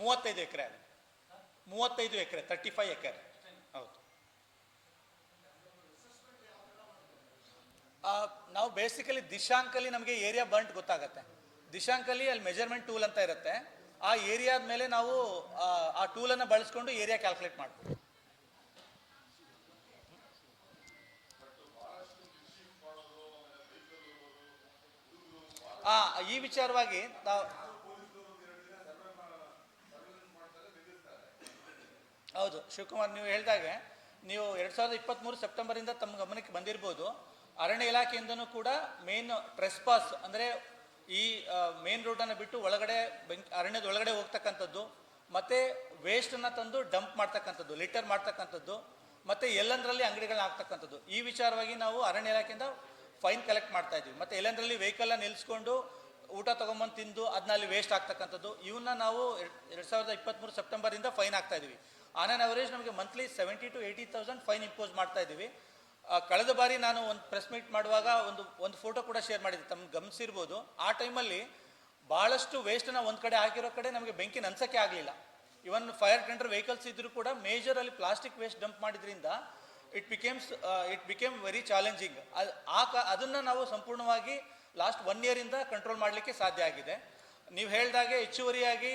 ಮೂವತ್ತೈದು ಎಕರೆ ಅದು. ಮೂವತ್ತೈದು ಎಕರೆ ತರ್ಟಿ ಫೈವ್ ಎಕರೆ. ಹೌದು. ನಾವು ಬೇಸಿಕಲಿ ದಿಶಾಂಕಲ್ಲಿ ನಮಗೆ ಏರಿಯಾ ಬರ್ಂಟ್ ಗೊತ್ತಾಗತ್ತೆ. ದಿಶಾಂಕಲ್ಲಿ ಅಲ್ಲಿ ಮೆಜರ್ಮೆಂಟ್ ಟೂಲ್ ಅಂತ ಇರುತ್ತೆ. ಆ ಏರಿಯಾದ ಮೇಲೆ ನಾವು ಆ, ಟೂಲನ್ನು ಬಳಸ್ಕೊಂಡು ಏರಿಯಾ ಕ್ಯಾಲ್ಕುಲೇಟ್ ಮಾಡ್ತೀವಿ. ಈ ವಿಚಾರವಾಗಿ ನಾವು ಹೌದು, ಶಿವಕುಮಾರ್, ನೀವು ಹೇಳಿದಾಗೆ ನೀವು ಎರಡು ಸಾವಿರದ ಇಪ್ಪತ್ತ್ಮೂರು ಸೆಪ್ಟೆಂಬರಿಂದ ತಮ್ಮ ಗಮನಕ್ಕೆ ಬಂದಿರ್ಬೋದು. ಅರಣ್ಯ ಇಲಾಖೆಯಿಂದನೂ ಕೂಡ ಮೇನ್ ಟ್ರೆಸ್ ಪಾಸ್ ಅಂದರೆ ಈ ಮೇನ್ ರೋಡನ್ನು ಬಿಟ್ಟು ಒಳಗಡೆ ಬೆಂಕಿ, ಅರಣ್ಯದ ಒಳಗಡೆ ಹೋಗ್ತಕ್ಕಂಥದ್ದು, ಮತ್ತು ವೇಸ್ಟನ್ನು ತಂದು ಡಂಪ್ ಮಾಡ್ತಕ್ಕಂಥದ್ದು ಲಿಟರ್ ಮಾಡ್ತಕ್ಕಂಥದ್ದು, ಮತ್ತು ಎಲ್ಲಂದ್ರಲ್ಲಿ ಅಂಗಡಿಗಳನ್ನ ಹಾಕ್ತಕ್ಕಂಥದ್ದು. ಈ ವಿಚಾರವಾಗಿ ನಾವು ಅರಣ್ಯ ಇಲಾಖೆಯಿಂದ ಫೈನ್ ಕಲೆಕ್ಟ್ ಮಾಡ್ತಾ ಇದ್ವಿ ಮತ್ತು ಎಲ್ಲಂದ್ರಲ್ಲಿ ವೆಹಿಕಲ್ನ ನಿಲ್ಲಿಸ್ಕೊಂಡು ಊಟ ತೊಗೊಂಬಂದು ತಿಂದು ಅದನ್ನ ಅಲ್ಲಿ ವೇಸ್ಟ್ ಆಗ್ತಕ್ಕಂಥದ್ದು ಇವನ್ನ ನಾವು ಎರಡು ಸಾವಿರದ ಇಪ್ಪತ್ತ್ಮೂರು ಸೆಪ್ಟೆಂಬರಿಂದ ಫೈನ್ ಆಗ್ತಾ ಇದ್ವಿ ಆನ್ ಆನ್ ಅವರೇಜ್ ನಮಗೆ monthly seventy to eighty thousand fine impose ಮಾಡ್ತಾ ಇದ್ದೀವಿ. ಕಳೆದ ಬಾರಿ ನಾನು ಒಂದು ಪ್ರೆಸ್ ಮೀಟ್ ಮಾಡುವಾಗ ಒಂದು ಒಂದು ಫೋಟೋ ಕೂಡ ಶೇರ್ ಮಾಡಿದ್ದೆ. ತಮ್ಗೆ ಗಮನಿಸಿರ್ಬೋದು. ಆ ಟೈಮಲ್ಲಿ ಭಾಳಷ್ಟು ವೇಸ್ಟನ್ನ ಒಂದು ಕಡೆ ಹಾಕಿರೋ ಕಡೆ ನಮಗೆ ಬೆಂಕಿ ನನ್ಸಕ್ಕೆ ಆಗಲಿಲ್ಲ. ಇವನ್ ಫೈರ್ ಟೆಂಡರ್ ವೆಹಿಕಲ್ಸ್ ಇದ್ದರೂ ಕೂಡ ಮೇಜರಲ್ಲಿ ಪ್ಲಾಸ್ಟಿಕ್ ವೇಸ್ಟ್ ಡಂಪ್ ಮಾಡಿದ್ರಿಂದ it becames it became very challenging ಆ ಅದನ್ನು ನಾವು ಸಂಪೂರ್ಣವಾಗಿ ಲಾಸ್ಟ್ ಒನ್ ಇಯರಿಂದ ಕಂಟ್ರೋಲ್ ಮಾಡಲಿಕ್ಕೆ ಸಾಧ್ಯ ಆಗಿದೆ. ನೀವು ಹೇಳಿದಾಗೆ ಹೆಚ್ಚುವರಿಯಾಗಿ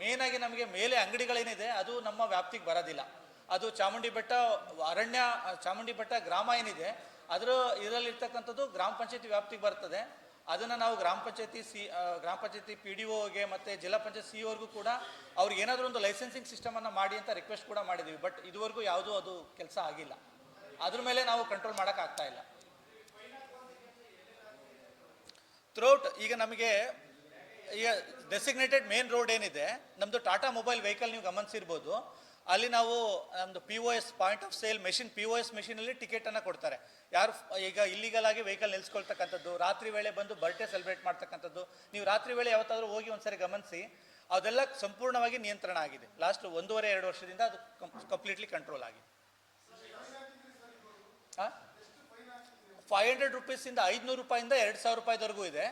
ಮೇನ್ ಆಗಿ ನಮಗೆ ಮೇಲೆ ಅಂಗಡಿಗಳೇನಿದೆ, ಅದು ನಮ್ಮ ವ್ಯಾಪ್ತಿಗೆ ಬರೋದಿಲ್ಲ. ಅದು ಚಾಮುಂಡಿ ಬೆಟ್ಟ, ಅರಣ್ಯ ಚಾಮುಂಡಿ ಬೆಟ್ಟ ಗ್ರಾಮ ಏನಿದೆ, ಅದರ ಇದರಲ್ಲಿರ್ತಕ್ಕಂಥದ್ದು ಗ್ರಾಮ ಪಂಚಾಯತಿ ವ್ಯಾಪ್ತಿಗೆ ಬರ್ತದೆ. ಅದನ್ನು ನಾವು ಗ್ರಾಮ ಪಂಚಾಯತಿ ಸಿ ಗ್ರಾಮ ಪಂಚಾಯತಿ ಪಿ ಡಿ ಒಗೆ ಮತ್ತು ಜಿಲ್ಲಾ ಪಂಚಾಯತ್ ಸಿ ಅವ್ರಿಗೂ ಕೂಡ ಅವ್ರಿಗೆ ಏನಾದರೂ ಒಂದು ಲೈಸೆನ್ಸಿಂಗ್ ಸಿಸ್ಟಮನ್ನು ಮಾಡಿ ಅಂತ ರಿಕ್ವೆಸ್ಟ್ ಕೂಡ ಮಾಡಿದ್ದೀವಿ ಬಟ್ ಇದುವರೆಗೂ ಯಾವುದೂ ಅದು ಕೆಲಸ ಆಗಿಲ್ಲ. ಅದ್ರ ಮೇಲೆ ನಾವು ಕಂಟ್ರೋಲ್ ಮಾಡೋಕ್ಕಾಗ್ತಾ ಇಲ್ಲ. ಥ್ರೂಔಟ್ ಈಗ ನಮಗೆ ಈಗ ಡೆಸಿಗ್ನೇಟೆಡ್ ಮೇನ್ ರೋಡ್ ಏನಿದೆ ನಮ್ಮದು ಟಾಟಾ ಮೊಬೈಲ್ ವೆಹಿಕಲ್ ನೀವು ಗಮನಿಸಿರ್ಬೋದು. ಅಲ್ಲಿ ನಾವು ನಮ್ಮದು P O S point of sale machine P O S ಮೆಷಿನಲ್ಲಿ ಟಿಕೆಟನ್ನು ಕೊಡ್ತಾರೆ. ಯಾರು, ಈಗ ಇಲ್ಲಿಗಲ್ ಆಗಿ ವೆಹಿಕಲ್ ನಿಲ್ಸ್ಕೊಳ್ತಕ್ಕಂಥದ್ದು, ರಾತ್ರಿ ವೇಳೆ ಬಂದು ಬರ್ಡೇ ಸೆಲೆಬ್ರೇಟ್ ಮಾಡ್ತಕ್ಕಂಥದ್ದು, ನೀವು ರಾತ್ರಿ ವೇಳೆ ಯಾವತ್ತಾದ್ರೂ ಹೋಗಿ ಒಂದ್ಸರಿ ಗಮನಿಸಿ, ಅದೆಲ್ಲ ಸಂಪೂರ್ಣವಾಗಿ ನಿಯಂತ್ರಣ ಆಗಿದೆ. ಲಾಸ್ಟ್ ಒಂದೂವರೆ, ಎರಡು ವರ್ಷದಿಂದ ಅದು ಕಂಪ್ಲೀಟ್ಲಿ ಕಂಟ್ರೋಲ್ ಆಗಿದೆ. ಫೈವ್ ಹಂಡ್ರೆಡ್ ರುಪೀಸಿಂದ ಐದುನೂರು ರೂಪಾಯಿಂದ ಎರಡು ಸಾವಿರ ರೂಪಾಯಿವರೆಗೂ ಇದೆ.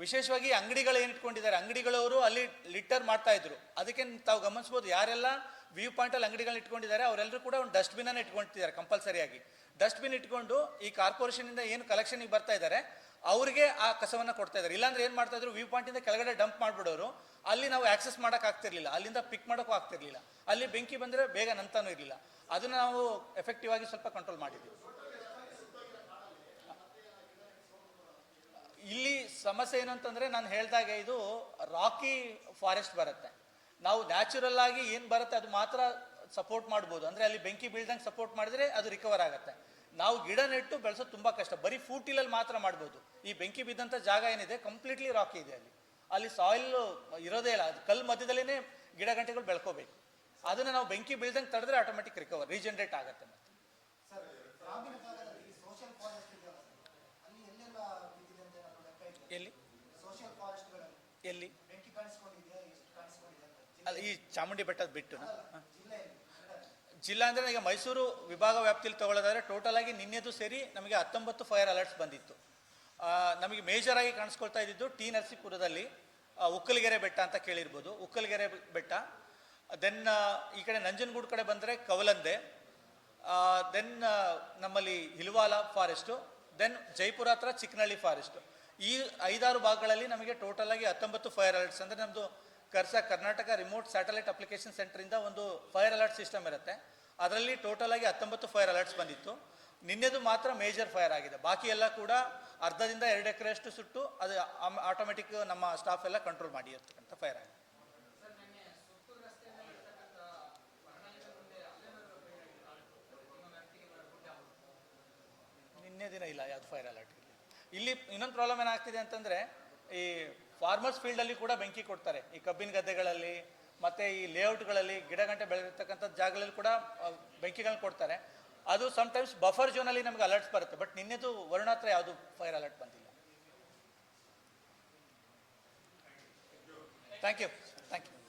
ವಿಶೇಷವಾಗಿ ಅಂಗಡಿಗಳು ಏನು ಇಟ್ಕೊಂಡಿದ್ದಾರೆ ಅಂಗಡಿಗಳವರು ಅಲ್ಲಿ ಲಿಟರ್ ಮಾಡ್ತಾ ಇದ್ರು. ಅದಕ್ಕೆ ತಾವು ಗಮನಿಸ್ಬೋದು, ಯಾರೆಲ್ಲ ವ್ಯೂ ಪಾಯಿಂಟಲ್ಲಿ ಅಂಗಡಿಗಳನ್ನ ಇಟ್ಕೊಂಡಿದ್ದಾರೆ, ಅವರೆಲ್ಲರೂ ಕೂಡ ಒಂದು ಡಸ್ಟ್ಬಿನನ್ನು ಇಟ್ಕೊಂಡಿದ್ದಾರೆ ಕಂಪಲ್ಸರಿಯಾಗಿ ಡಸ್ಟ್ಬಿನ್ ಇಟ್ಕೊಂಡು ಈ ಕಾರ್ಪೊರೇಷನಿಂದ ಏನು ಕಲೆಕ್ಷನ್ಗೆ ಬರ್ತಾ ಇದ್ದಾರೆ, ಅವರಿಗೆ ಆ ಕಸವನ್ನು ಕೊಡ್ತಾ ಇದ್ದಾರೆ. ಇಲ್ಲಾಂದ್ರೆ ಏನು ಮಾಡ್ತಾ ಇದ್ರು ವ್ಯೂ ಪಾಯಿಂಟಿಂದ ಕೆಳಗಡೆ ಡಂಪ್ ಮಾಡಿಬಿಡೋರು. ಅಲ್ಲಿ ನಾವು ಆಕ್ಸೆಸ್ ಮಾಡೋಕೆ ಆಗ್ತಿರ್ಲಿಲ್ಲ. ಅಲ್ಲಿಂದ ಪಿಕ್ ಮಾಡೋಕ್ಕೂ ಆಗ್ತಿರ್ಲಿಲ್ಲ. ಅಲ್ಲಿ ಬೆಂಕಿ ಬಂದರೆ ಬೇಗ ನಂತಾನೂ ಇರಲಿಲ್ಲ. ಅದನ್ನು ನಾವು ಎಫೆಕ್ಟಿವ್ ಆಗಿ ಸ್ವಲ್ಪ ಕಂಟ್ರೋಲ್ ಮಾಡಿದ್ವಿ ಇಲ್ಲಿ ಸಮಸ್ಯೆ ಏನು ಅಂತಂದ್ರೆ ನಾನು ಹೇಳ್ದಾಗೆ ಇದು ರಾಕಿ ಫಾರೆಸ್ಟ್ ಬರುತ್ತೆ. ನಾವು ನ್ಯಾಚುರಲ್ ಆಗಿ ಏನು ಬರುತ್ತೆ ಅದು ಮಾತ್ರ ಸಪೋರ್ಟ್ ಮಾಡ್ಬೋದು. ಅಂದ್ರೆ ಅಲ್ಲಿ ಬೆಂಕಿ ಬೀಳ್ದಂಗೆ ಸಪೋರ್ಟ್ ಮಾಡಿದ್ರೆ ಅದು ರಿಕವರ್ ಆಗುತ್ತೆ. ನಾವು ಗಿಡ ನೆಟ್ಟು ಬೆಳೆಸೋದು ತುಂಬಾ ಕಷ್ಟ. ಬರೀ ಫೂಟಿಲಲ್ಲಿ ಮಾತ್ರ ಮಾಡ್ಬೋದು. ಈ ಬೆಂಕಿ ಬಿದ್ದಂಥ ಜಾಗ ಏನಿದೆ ಕಂಪ್ಲೀಟ್ಲಿ ರಾಕಿ ಇದೆ ಅಲ್ಲಿ. ಅಲ್ಲಿ ಸಾಯಿಲ್ ಇರೋದೇ ಇಲ್ಲ. ಅದು ಕಲ್ಲು ಮಧ್ಯದಲ್ಲೇ ಗಿಡ ಗಂಟೆಗಳು ಬೆಳ್ಕೋಬೇಕು. ಅದನ್ನ ನಾವು ಬೆಂಕಿ ಬೀಳ್ದಂಗೆ ತಡೆದ್ರೆ ಆಟೋಮೆಟಿಕ್ ರಿಕವರ್ ರೀಜನರೇಟ್ ಆಗುತ್ತೆ ಮತ್ತೆ ಸರ್ ಗ್ರಾಮೀಣ ಭಾಗದಲ್ಲಿ ಸೋಷಿಯಲ್ ಫಾರೆಸ್ಟ್ ಇದೆಯಲ್ಲ ಸರ್ ಅಲ್ಲಿ ಎಲ್ಲೆಲ್ಲ ಬಿದ್ದಿದೆ ಅಂತ ಏನಾದ್ರು ಲೆಕ್ಕ ಇದೆಯಾ ಎಲ್ಲಿ ಸೋಷಿಯಲ್ ಫಾರೆಸ್ಟ್ಗಳಲ್ಲಿ ಎಲ್ಲಿ ಬೆಂಕಿ ಕಾಣಿಸ್ಕೊಂಡಿದೆಯಾ ಎಷ್ಟು ಕಾಣಿಸ್ಕೊಂಡಿದೆ ಅಂತ ಅಲ್ಲಿ ಈ ಚಾಮುಂಡಿ ಬೆಟ್ಟ ಬಿಟ್ಟು. ಜಿಲ್ಲೆ ಅಂದರೆ ಈಗ ಮೈಸೂರು ವಿಭಾಗ ವ್ಯಾಪ್ತಿಯಲ್ಲಿ ತಗೊಳ್ಳೋದಾದ್ರೆ ಟೋಟಲ್ ಆಗಿ ನಿನ್ನೆದು ಸೇರಿ ನಮಗೆ ಹತ್ತೊಂಬತ್ತು ಫೈರ್ ಅಲರ್ಟ್ಸ್ ಬಂದಿತ್ತು. ನಮಗೆ ಮೇಜರ್ ಆಗಿ ಕಾಣಿಸ್ಕೊಳ್ತಾ ಇದ್ದಿದ್ದು ಟಿ ನರಸೀಪುರದಲ್ಲಿ ಉಕ್ಕಲಗೆರೆ ಬೆಟ್ಟ ಅಂತ ಕೇಳಿರ್ಬೋದು. ಉಕ್ಕಲಗೆರೆ ಬೆಟ್ಟ. ದೆನ್ ಈ ಕಡೆ ನಂಜನಗೂಡು ಕಡೆ ಬಂದರೆ ಕವಲಂದೆ. ದೆನ್ ನಮ್ಮಲ್ಲಿ ಹಿಲ್ವಾಲ ಫಾರೆಸ್ಟು ದೆನ್ ಜೈಪುರ ಹತ್ರ ಚಿಕ್ಕನಹಳ್ಳಿ ಫಾರೆಸ್ಟು ಈ ಐದಾರು ಭಾಗಗಳಲ್ಲಿ ನಮಗೆ ಟೋಟಲ್ ಆಗಿ ಹತ್ತೊಂಬತ್ತು ಫೈರ್ ಅಲರ್ಟ್ಸ್ ಅಂದರೆ ನಮ್ಮದು ಕರ್ಸ ಕರ್ನಾಟಕ ರಿಮೋಟ್ ಸ್ಯಾಟಲೈಟ್ ಅಪ್ಲಿಕೇಶನ್ ಸೆಂಟರಿಂದ ಒಂದು ಫೈರ್ ಅಲರ್ಟ್ ಸಿಸ್ಟಮ್ ಇರುತ್ತೆ. ಅದರಲ್ಲಿ ಟೋಟಲ್ ಆಗಿ ಹತ್ತೊಂಬತ್ತು ಫೈರ್ ಅಲರ್ಟ್ಸ್ ಬಂದಿತ್ತು. ನಿನ್ನೆದು ಮಾತ್ರ ಮೇಜರ್ ಫೈರ್ ಆಗಿದೆ. ಬಾಕಿ ಎಲ್ಲ ಕೂಡ ಅರ್ಧದಿಂದ ಎರಡು ಎಕರೆಯಷ್ಟು ಸುಟ್ಟು ಅದು ಆಟೋಮೆಟಿಕ್ ನಮ್ಮ ಸ್ಟಾಫ್ ಎಲ್ಲ ಕಂಟ್ರೋಲ್ ಮಾಡಿ ಇರ್ತಕ್ಕಂಥ ಫೈರ್ ಆಗಿದೆ. ನಿನ್ನೆ ದಿನ ಇಲ್ಲ, ಯಾವ್ದು ಫೈರ್ ಅಲರ್ಟ್ ಇಲ್ಲಿ. ಇನ್ನೊಂದು ಪ್ರಾಬ್ಲಮ್ ಏನಾಗ್ತಿದೆ ಅಂತಂದ್ರೆ ಈ ಫಾರ್ಮರ್ಸ್ ಫೀಲ್ಡಲ್ಲಿ ಕೂಡ ಬೆಂಕಿ ಕೊಡ್ತಾರೆ. ಈ ಕಬ್ಬಿನ ಗದ್ದೆಗಳಲ್ಲಿ, ಮತ್ತೆ ಈ ಲೇಔಟ್ಗಳಲ್ಲಿ ಗಿಡ ಗಂಟೆ ಬೆಳೆದಿರ್ತಕ್ಕಂಥ ಜಾಗಗಳಲ್ಲಿ ಕೂಡ ಬೆಂಕಿಗಳನ್ನ ಕೊಡ್ತಾರೆ. ಅದು ಸಮ್ಟೈಮ್ಸ್ ಬಫರ್ ಝೋನಲ್ಲಿ ನಮಗೆ ಅಲರ್ಟ್ಸ್ ಬರುತ್ತೆ. ಬಟ್ ನಿನ್ನೆದು ವರುಣ ಹತ್ರ ಯಾವುದು ಫೈರ್ ಅಲರ್ಟ್ ಬಂದಿಲ್ಲ. Thank you thank you